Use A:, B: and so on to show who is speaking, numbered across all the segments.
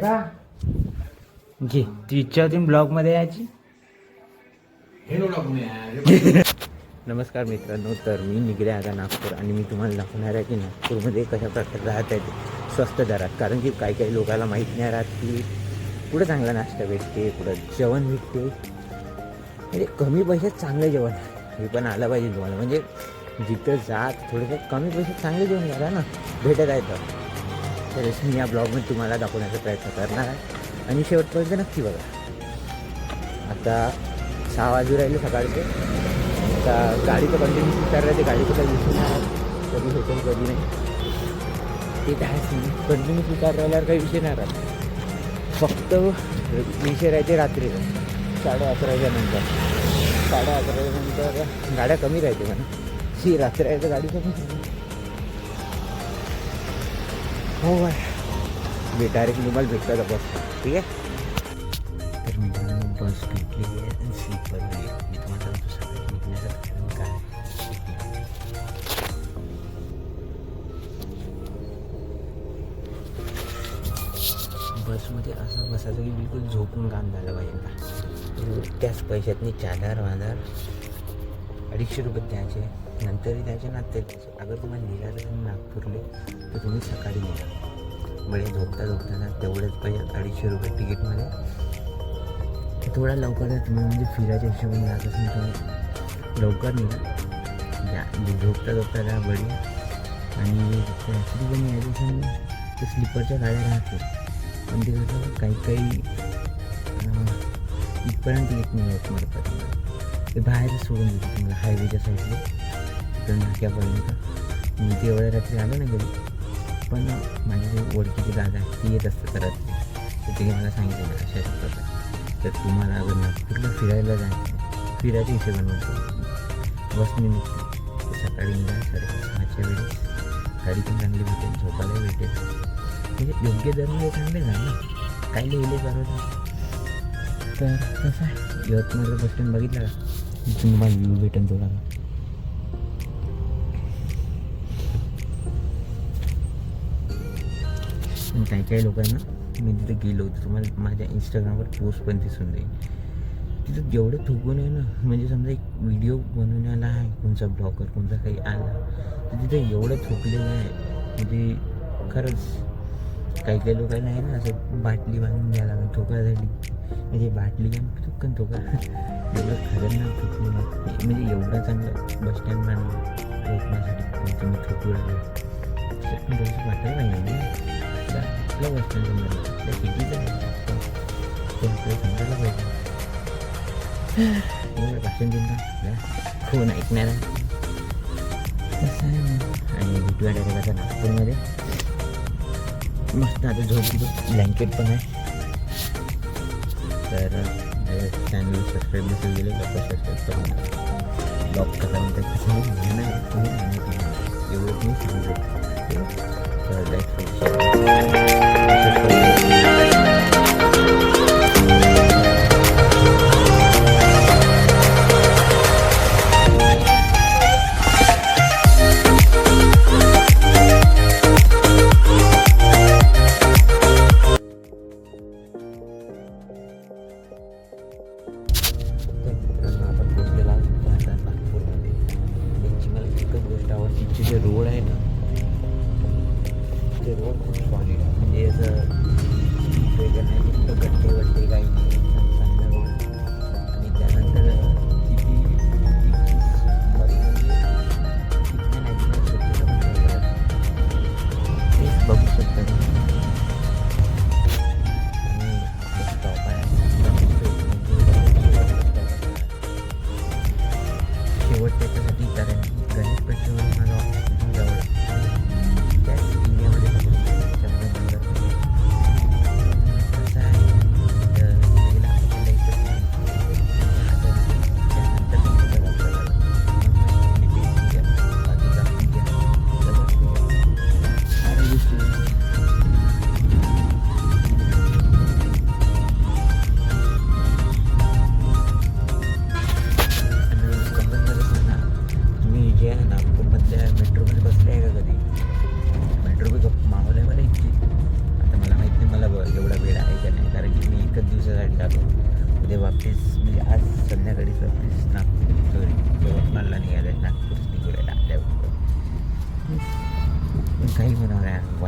A: का? घे तू इच्छा होती ब्लॉगमध्ये यायची नमस्कार मित्रांनो तर मी निघले आता नागपूर आणि मी तुम्हाला दाखवणार आहे की नागपूरमध्ये कशा प्रकारे राहत आहे स्वस्त दरात कारण की काही काही लोकांना माहीत नाही राहत की कुठं चांगला नाश्ता भेटते कुठं जेवण भेटते. म्हणजे कमी पैशात चांगलं जेवण. हे पण आलं पाहिजे तुम्हाला. म्हणजे जिथं जात थोडंसं कमी पैशात चांगलं जेवण घ्या ना भेटत आहे तर. तरच मी या ब्लॉगमध्ये तुम्हाला दाखवण्याचा प्रयत्न करणार आहे. आणि शेवटपर्यंत नक्की बघा. आता सहा वाजू राहिले सकाळचे. आता गाडीचं कंटिन्यू विचार राहते गाडीचं काही विषय नाही. कधी भेटेल कधी नाही. ते काय कंटिन्यू विचार राहिल्यावर काही विषय नाही राहत. फक्त विषय राहते रात्रीचा. साडे अकराच्या नंतर साडे अकराच्या नंतर गाड्या कमी राहते म्हणा. सी रात्री राहायचं गाडी कमी. हो बाय मी डायरेक्ट तुम्हाला भेटला का बस. ठीक आहे? तर मित्रांनो बस भेटली आहे सीट स्लीपर मी तुम्हाला कारण काय बसमध्ये असं बसायचं की बिलकुल झोपून काम झालं पाहिजे. त्याच पैशातनी चादर वादर अडीचशे रुपये द्यायचे नंतरही द्यायचे ना ते अगर तुम्हाला निघालं तुम्ही नागपूरले तर तुम्ही सकाळी निघा म्हणजे झोपता झोपताना तेवढेच पैसे अडीचशे रुपये तिकीटमध्ये. थोडा लवकर तुम्ही म्हणजे फिरायच्या हिशोबाने जात असेल तुम्ही लवकर निघा. या म्हणजे झोपता झोपता जा बडी आणि रात्री पण यायचं तर स्लीपरच्या गाड्या राहते पण ते कसं काही काही इथपर्यंत येत नाही येत मार्फत. ते बाहेर सोडून देते तुम्हाला हायवेच्या साईडला तिकडं नाक्यापर्यंत मी ते एवढ्या रात्री आलो ना घरी पण माझी जी ओळखीची दादा आहे ती येत असते करत तर तिने मला सांगितलं अशा प्रकारे. तर तुम्हाला अगर नागपूरला फिरायला जायचं फिरायच्या हिशोबाने म्हणतो बसने निघतो. सकाळी निघा साडेपाच सहाच्या वेळेस. गाडी पण चांगली भेटेल झोपायला भेटेल. म्हणजे योग्य दरम्यान म्हणजे चांगले झाले काही लिहिले बरोबर तर कसं? आहे यवतमाळ बस स्टँड बघितलं का? इथून तुम्हाला व्ह्यू भेटेल थोडा काही काही लोकांना मी तिथे गेलो होतो. तुम्हाला माझ्या इंस्टाग्रामवर पोस्ट पण दिसून जाईल. तिथं जेवढं थुकून आहे ना म्हणजे समजा एक व्हिडिओ बनवण्याला आहे कोणचा ब्लॉगर कोणता काही आला तर तिथं एवढं थुकलेलं आहे. म्हणजे खरंच काही काही लोकांना आहे ना. असं बाटली बांधून द्यायला लागेल ठोकायसाठी म्हणजे बाटली घेऊन चुकन ठोका एवढं खतरनाक थुकलेलं आहे. म्हणजे एवढा चांगला बस स्टँड बांधला ठोकण्यासाठी तुम्ही ठोकू लागले. तर वाटायला पाहिजे आपल्या बस स्टँड समजा आपल्या सिटीचं समजायला पाहिजे? एवढं भाषण देऊन का कोण ऐकणार? कसं आहे आणि भेटूया डायरेक्ट आता नागपूरमध्ये. मस्त आता झोप ब्लँकेट पण आहे. तर चॅनल सबस्क्राईब नसेल गेले लवकर सबस्क्राईब करून ब्लॉग कसा म्हणतात कसं नाही घेणार एवढं तुम्ही सांगू शकतो. तर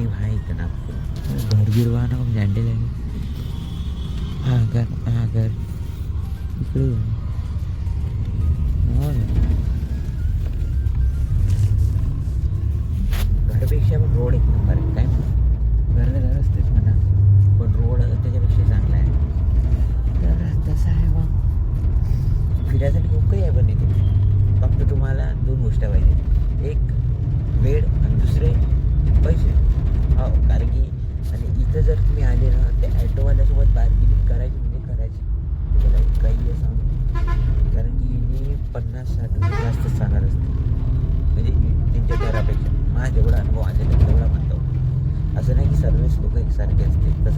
A: म्हणावं यार इतना घर गिरवाना मग झंडे लागेल हा घर हा घर इकडे घरापेक्षा पण रोड एक नंबर आहे. काय म्हणा घरला घर असतेच म्हणा. पण रोड त्याच्यापेक्षा चांगला आहे. तर तसं आहे मग फिरायसाठी खूप काही आहे पण इथे. फक्त तुम्हाला दोन गोष्टी पाहिजे. एक वेळ आणि दुसरे पैसे हो कारण की आणि इथं जर तुम्ही आले ना त्या ॲटोवाल्यासोबत बार्गेनिंग करायची म्हणजे करायची त्याला काही आहे सांगू कारण की हिने पन्नास साठ रुपये जास्त सांगत असते म्हणजे त्यांच्या दरापेक्षा माझा जेवढा अनुभव आलेला आहे तेवढा म्हणतो असं नाही की सर्वच लोक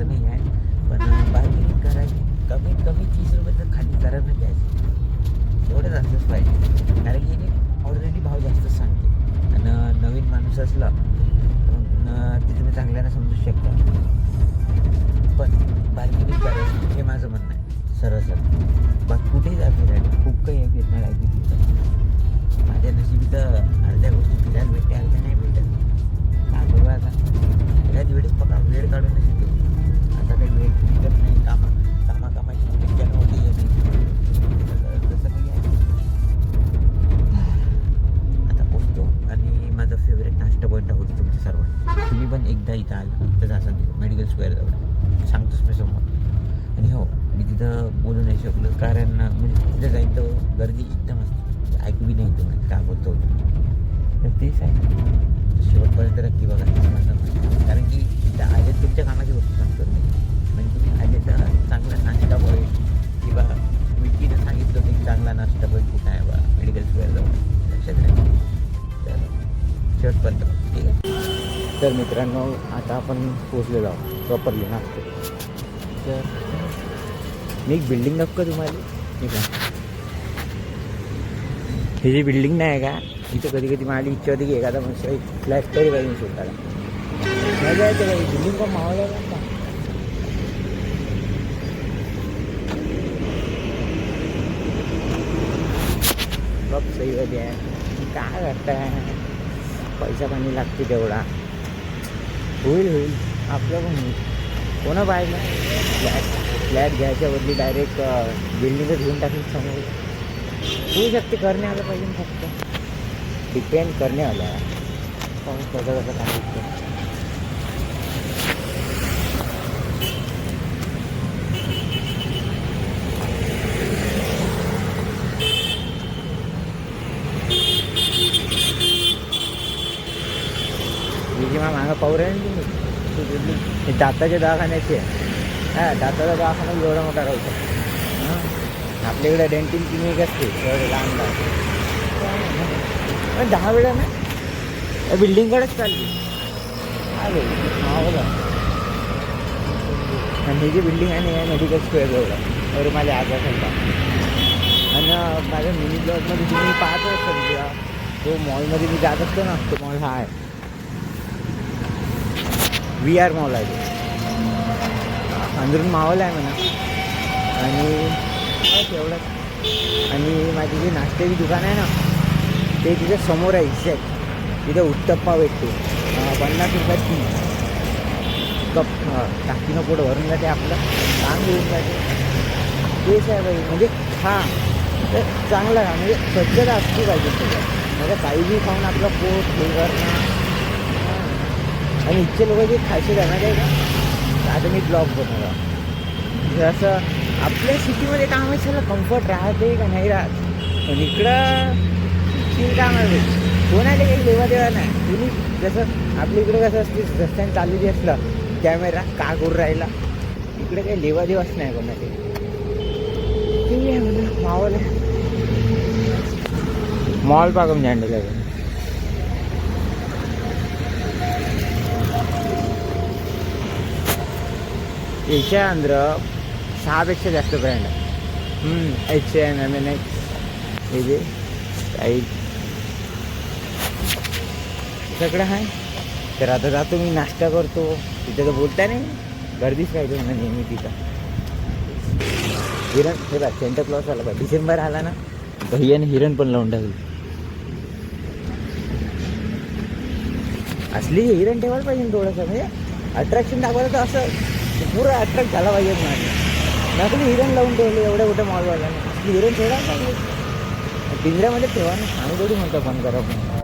A: तर मित्रांनो आता आपण पोचलेलो आहोत प्रॉपरली नागपूर तर मी एक बिल्डिंग नको तुम्हाला? ठीक आहे ही जी बिल्डिंग नाही का इथं कधी कधी माझी इच्छा होती की एखादा मनुष्य फ्लॅट तरी पाहिजे स्वतःला मजा येते का? बिल्डिंग पण मावळ्या का? बघ सही होते आहे काय करताय? पैसा पाणी लागते तेवढा. होईल होईल. आपलं पण होईल. कोणा पाहिजे फ्लॅट फ्लॅट घ्यायच्या बदली डायरेक्ट बिल्डिंगच घेऊन टाकून समोर. होऊ शकते करणे आलं पाहिजे फक्त. डिपेंड करणे आलं. पण कसं कसं सांगितलं ही मागं पाहू राहील ना तुम्ही ती बिल्डिंग ही दाताच्या दवाखान्याचे हा दाताचा दवाखाना एवढा मोठा राहू हां? आपल्याकडे डेंटिल क्लिनिक असते एवढे लहान लहान पण दहा वेळा ना बिल्डिंगकडेच चालली. हा बघा आणि ही जी बिल्डिंग आहे ना मेडिकल स्क्वेअर एवढं एवढं माझ्या आजार सांगता आणि माझ्या मिनी ब्लॉगमध्ये तुम्ही पाहत समजा तो मॉलमध्ये मी जात असतो ना तो मॉल हा आहे. व्ही आर मॉल आहे अंदरून मावल आहे म्हणा. आणि तेवढंच एवढंच आणि माझी जी नाश्त्याची दुकान आहे ना ते तिच्या समोर आहे एक्झॅक्ट तिथे उत्तप्पा भेटतो. पन्नास रुपयात तीन. कप टाकीनं पोट भरून जाते आपलं. काम घेऊन जाते. तेच आहे बाई. म्हणजे हा तर चांगलं आहे. म्हणजे स्वच्छता असली पाहिजे सगळं म्हणजे काही बी खाऊन आपलं पोट हे करणं आणि इथचे लोक जे खायचे आहे ना ते का आता मी ब्लॉग बनवला म्हणजे असं आपल्या सिटीमध्ये काम आहे कम्फर्ट राहते का नाही राहत. पण इकडं चिल काम आहे कोणाला काही देवा देवा नाही. तुम्ही जसं आपल्या इकडे कसं असते रस्त्याने चालू जे असलं कॅमेरा का करून राहिला. इकडे काही लेवा देवाच नाही कोणाचे. ठीक आहे म्हणा मावल मॉल पाकम झांडलं याच्या अंदर सहापेक्षा जास्त ब्रँड आहे. H M M N X हे सगळं आहे. तर आता जातो मी नाश्ता करतो. तिथे तर बोलता नाही. गर्दीच राहते म्हणा नेहमी तिथं. हिरण हे बघ सेंटर क्लॉस आला बघ. डिसेंबर आला ना भैयाने हिरण पण लावून टाकली. असली हिरण ठेवायला पाहिजे थोडंसं म्हणजे अट्रॅक्शन दाखवायला तर असं पुरं अट्रॅक्ट झाला पाहिजे माझ्या नकली हिरण लावून ठेवले एवढ्या मोठ्या मॉलवाला असली हिरण ठेवा पाहिजे. पिंजऱ्यामध्ये ठेवा ना आम्ही थोडी म्हणतो फोन करा पण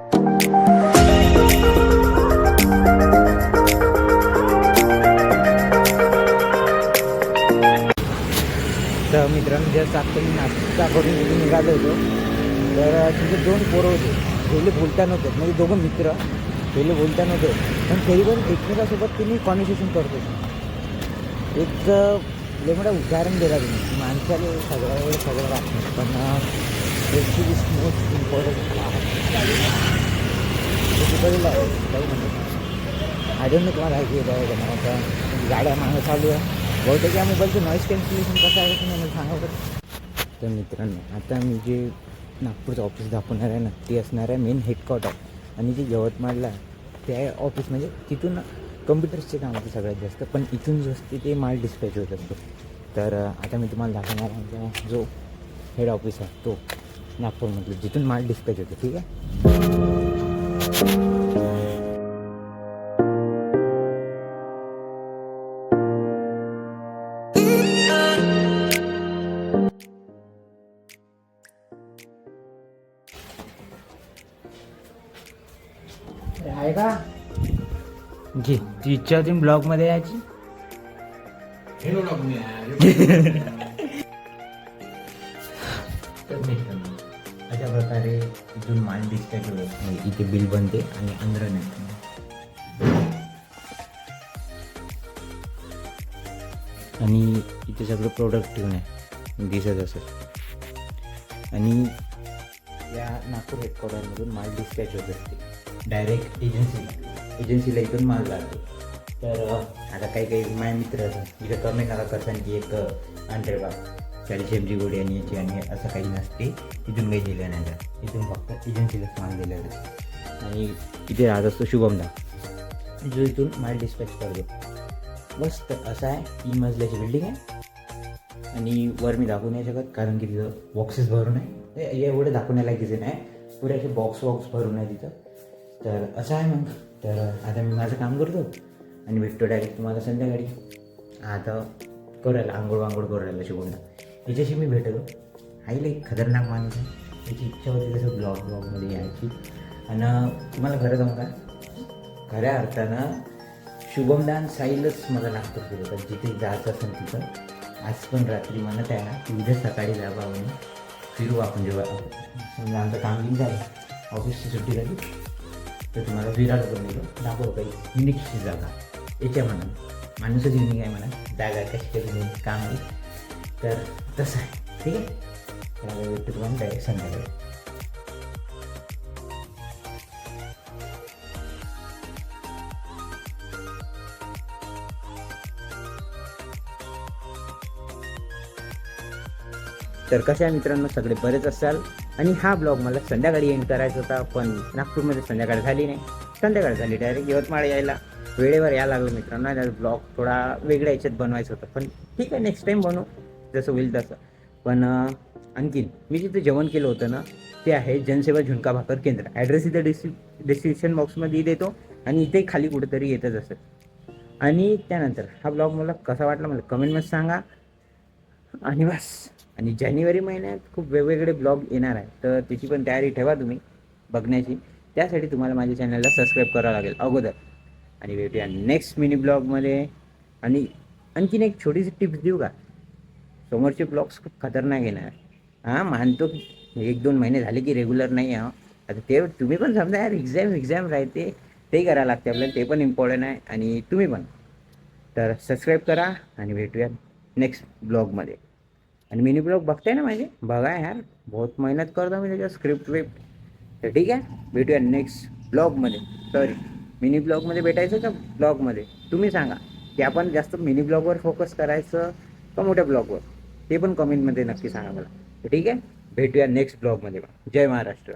A: तर मित्रांनो जस्ट आता मी नाश्ता करून इथून निघालो होतो तर तिथे दोन पोरं होते. पहिले बोलता नव्हते म्हणजे दोघं मित्र. पहिले बोलता नव्हते. पण तरी पण एकमेकासोबत तिने कॉन्व्हर्सेशन करतो एक लय मोठं उदाहरण दिला तुम्ही. की माणसाला वेळ सगळं राहतं पण फ्रेंडशिप इज मोस्ट इम्पॉर्टंट काही म्हणतो आढळून तुम्हाला ऐकू येत आहे का मला आता गाड्या मागं चालू आहे. बहुतेक या मोबाईलचं नॉईस कॅन्सलेशन कसं आहे तुम्ही मला सांगा बरं. तर मित्रांनो आता मी जे नागपूरचं ऑफिस दाखवणार आहे ना ते असणार आहे मेन हेडक्वार्टर आणि जे यवतमाळला आहे ते आहे ऑफिस म्हणजे तिथून कम्प्युटर्सचे काम होते सगळ्यात जास्त पण इथून जो असते ते माल डिस्पॅच होत असतो. तर आता मी तुम्हाला दाखवणार आमचा जो हेड ऑफिस आहे तो नागपूरमधलं जिथून माल डिस्पॅच होतो ठीक आहे? आहे का? जी ती इच्छा होती ब्लॉगमध्ये यायची? तर मित्रांनो, अशा प्रकारे इथून माल डिस्पॅच होत इथे बिल बनते आणि अंदर नाही. आणि इथे सगळं प्रोडक्ट ठेवून आहे. दिसत असत आणि या नागपूर हेडक्वार्टरमधून माल डिस्पॅच होत असते. डायरेक्ट एजन्सीला एजन्सीला इथून माल लागतो तर आता काही काही माझ्या मित्र असतात इथं कमी नका करताना की एक अंडर बाग चाळीस एम जी गोडी आणि याची आणि असं काही नसते. इथून काही दिलं नाही जात. इथून फक्त एजन्सीलाच माल दिला जातो. आणि इथे राहत असतो शुभमदा. जो इथून माल डिस्पॅच करतो. मस्त असं आहे. तीन मजल्याची बिल्डिंग आहे. आणि वर मी दाखवू नाही शकत कारण की तिथं बॉक्सेस भरून आहे. एवढं दाखवण्यालायकीचे नाही. पुरे असे बॉक्स बॉक्स भरून आहे तिथं. तर असं आहे मग. तर आता मी माझं काम करतो आणि भेटतो डायरेक्ट तुम्हाला संध्याकाळी. आता करायला आंघोळ वांघोळ करायला शिकवून याच्याशी मी भेटलो. आईला एक खतरनाक माणूस आहे. त्याची इच्छा होती तसं ब्लॉग ब्लॉगमध्ये यायची. आणि तुम्हाला खरं सांगू का? खऱ्या अर्थानं शुभमदान साईलच मला नागपूर केलं तर जिथे जायचं असेल तिथं. आज पण रात्री म्हणत आहे ना की उद्या सकाळी जा बाबा फिरू आपण जेव्हा. समजा आमचं कामगिरी झालं ऑफिसची सुट्टी झाली. तर तुम्हाला विराट बनलेलो दिलं दाखव युनिकची जागा. याच्या म्हणा माणूसच युनिक आहे म्हणा. जागा कशी कशी नाही काम आहे. तर तसं आहे. ठीक आहे? तर भेटतो तुम्हाला डायरेक्ट संध्याकाळी तर कशा आहे मित्रांनो? सगळे बरेच असाल. आणि हा ब्लॉग मला संध्याकाळी एंड करायचा होता पण नागपूरमध्ये संध्याकाळ झाली नाही. संध्याकाळ झाली डायरेक्ट यवतमाळ यायला. वेळेवर यायला लागलं मित्रांनो आणि ब्लॉग थोडा वेगळ्या याच्यात बनवायचा होता. पण ठीक आहे नेक्स्ट टाईम बनवू जसं होईल तसं. पण आणखीन मी जिथे जेवण केलं होतं ना ते आहे जनसेवा झुणका भाकर केंद्र. ॲड्रेस इथे डिस्क्रि डिस्क्रिप्शन बॉक्समध्ये देतो आणि इथे खाली कुठेतरी येतच असेल आणि त्यानंतर हा ब्लॉग मला कसा वाटला मला कमेंटमध्ये सांगा. आणि बस. आणि जानेवारी महिन्यात खूप वेगवेगळे ब्लॉग येणार आहे तर त्याची पण तयारी ठेवा तुम्ही बघण्याची. त्यासाठी तुम्हाला माझ्या चॅनलला सबस्क्राईब करावं लागेल अगोदर. आणि भेटूया नेक्स्ट मिनी ब्लॉगमध्ये आणि आणखीन एक छोटीशी टिप्स देऊ का? समोरचे ब्लॉग्स खूप खतरनाक येणार. हां मानतो एक दोन महिने झाले की रेग्युलर नाही आहे आता ते तुम्ही पण समजा यार एक्झाम एक्झाम राहते. ते करायला लागते आपल्याला ते पण इम्पॉर्टंट आहे. आणि तुम्ही पण. तर सबस्क्राईब करा आणि भेटूया. नेक्स्ट ब्लॉगमध्ये आणि मिनी ब्लॉग बघताय ना माझे बघा यार बहुत मेहनत करतो मी त्याच्या स्क्रिप्ट विप्ट तर ठीक आहे भेटूया नेक्स्ट ब्लॉगमध्ये सॉरी मिनी ब्लॉगमध्ये भेटायचं का ब्लॉगमध्ये तुम्ही सांगा की आपण जास्त मिनी ब्लॉगवर फोकस करायचं का मोठ्या ब्लॉगवर ते पण कमेंटमध्ये नक्की सांगा मला. ठीक आहे भेटूया नेक्स्ट ब्लॉगमध्ये जय महाराष्ट्र!